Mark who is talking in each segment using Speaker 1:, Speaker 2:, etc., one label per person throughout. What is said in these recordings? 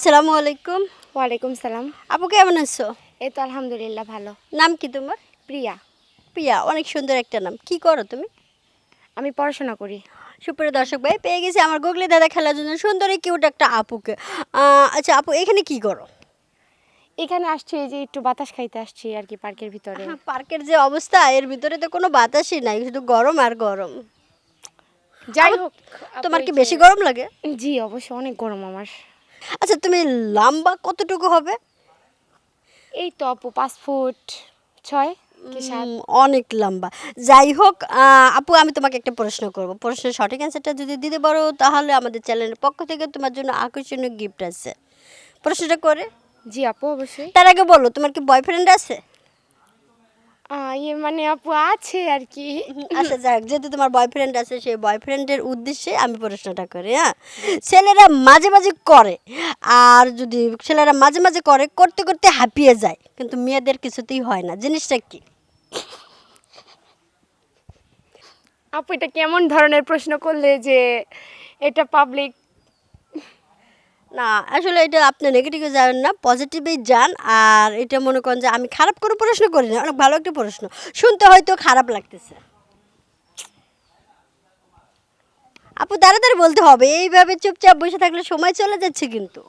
Speaker 1: সালামু আলাইকুম।
Speaker 2: ওয়ালাইকুম সালাম।
Speaker 1: আপু কেমন আছো?
Speaker 2: এই তো আলহামদুলিল্লাহ ভালো।
Speaker 1: নাম কি তোমার?
Speaker 2: প্রিয়া।
Speaker 1: প্রিয়া অনেক সুন্দর একটা নাম। কি করো তুমি?
Speaker 2: আমি পড়াশোনা করি।
Speaker 1: সুপ্রিয় দর্শক ভাই পেয়ে গেছি আমার গুগলি দাদা খেলার জন্য সুন্দরী কিউট একটা আপুকে। আচ্ছা আপু এখানে কি করো?
Speaker 2: এখানে আসছি এই যে একটু বাতাস খাইতে আসছি আর কি পার্কের ভিতরে।
Speaker 1: পার্কের যে অবস্থা এর ভিতরে তো কোনো বাতাসই নাই শুধু গরম আর গরম।
Speaker 2: যাই হোক
Speaker 1: তোমার কি বেশি গরম লাগে?
Speaker 2: জি অবশ্যই অনেক গরম আমার।
Speaker 1: আচ্ছা তুমি লম্বা কতটুকু হবে?
Speaker 2: এই তো আপু পাঁচ ফুট ছয়
Speaker 1: অনেক লম্বা। যাই হোক আপু আমি তোমাকে একটা প্রশ্ন করব। প্রশ্নের সঠিক অ্যান্সারটা যদি দিতে পারো তাহলে আমাদের চ্যানেলের পক্ষ থেকে তোমার জন্য আকর্ষণীয় গিফট আছে। প্রশ্নটা করে।
Speaker 2: জি আপু অবশ্যই।
Speaker 1: তার আগে বলো তোমার কি বয়ফ্রেন্ড আছে?
Speaker 2: ইয়ে মানে আপু আছে আর কি।
Speaker 1: আচ্ছা যাক যেহেতু তোমার বয়ফ্রেন্ড আছে সেই বয়ফ্রেন্ডের উদ্দেশ্যে আমি প্রশ্নটা করি হ্যাঁ? ছেলেরা মাঝে মাঝে করে আর যদি ছেলেরা মাঝে মাঝে করে করতে করতে হাঁপিয়ে যায় কিন্তু মেয়েদের কিছুতেই হয় না। জিনিসটা কি?
Speaker 2: আপু এটা কেমন ধরনের প্রশ্ন করলে যে এটা পাবলিক
Speaker 1: না আসলে এটা আপনি নেগেটিভে যাবেন না পজিটিভেই যান। আর এটা মনে করেন যে আমি খারাপ কোনো প্রশ্ন করি না অনেক ভালো একটা প্রশ্ন। শুনতে হয়তো খারাপ লাগতেছে। আপু তাড়াতাড়ি বলতে হবে এইভাবে চুপচাপ বসে থাকলে সময় চলে যাচ্ছে কিন্তু।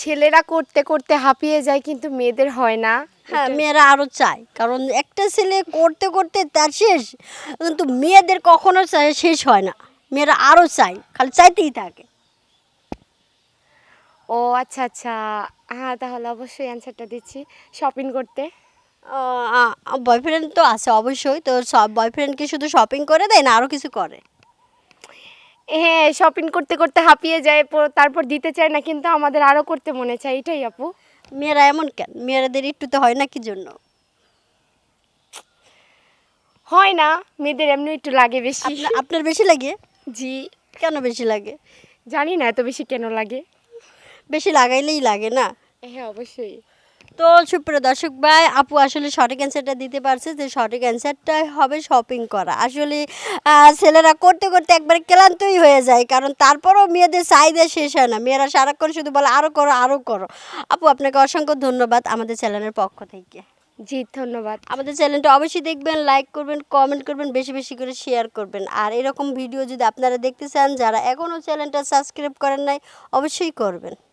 Speaker 2: ছেলেরা করতে করতে হাঁপিয়ে যায় কিন্তু মেয়েদের হয় না।
Speaker 1: হ্যাঁ মেয়েরা আরও চায় কারণ একটা ছেলে করতে করতে তার শেষ কিন্তু মেয়েদের কখনো শেষ হয় না। মেয়েরা আরও চায় খালি চাইতেই থাকে।
Speaker 2: ও আচ্ছা আচ্ছা। হ্যাঁ তাহলে অবশ্যই অ্যান্সারটা দিচ্ছি। শপিং করতে?
Speaker 1: বয়ফ্রেন্ড তো আছে অবশ্যই। তো সব বয়ফ্রেন্ড কি শুধু শপিং করে দেয় না আরও কিছু করে?
Speaker 2: হ্যাঁ শপিং করতে করতে হাঁপিয়ে যায় তারপর দিতে চায় না কিন্তু আমাদের আরও করতে মনে চায়। এটাই আপু।
Speaker 1: মেয়েরা এমন কেন? মেয়েরাদের একটু তো হয় না কি জন্য?
Speaker 2: হয় না মেয়েদের এমনি একটু লাগে বেশি।
Speaker 1: আপনার বেশি লাগে?
Speaker 2: জি
Speaker 1: কেন বেশি লাগে?
Speaker 2: জানি না এত বেশি কেন লাগে?
Speaker 1: বেশি লাগাইলেই লাগে না?
Speaker 2: হ্যাঁ অবশ্যই।
Speaker 1: তো সুপ্রিয় দর্শক ভাই আপু আসলে সঠিক অ্যান্সারটা দিতে পারছে যে সঠিক অ্যান্সারটাই হবে শপিং করা। আসলে ছেলেরা করতে করতে একবারে ক্লান্তই হয়ে যায় কারণ তারপরও মেয়েদের চাহিদা শেষ হয় না। মেয়েরা সারাক্ষণ শুধু বলে আরও করো আরও করো। আপু আপনাকে অসংখ্য ধন্যবাদ আমাদের চ্যানেলের পক্ষ থেকে।
Speaker 2: জি, ধন্যবাদ।
Speaker 1: আমাদের চ্যানেলটা অবশ্যই দেখবেন লাইক করবেন কমেন্ট করবেন, বেশি বেশি করে শেয়ার করবেন। আর এরকম ভিডিও যদি আপনারা দেখতে চান, যারা এখনও চ্যানেলটা সাবস্ক্রাইব করেন নাই, অবশ্যই করবেন।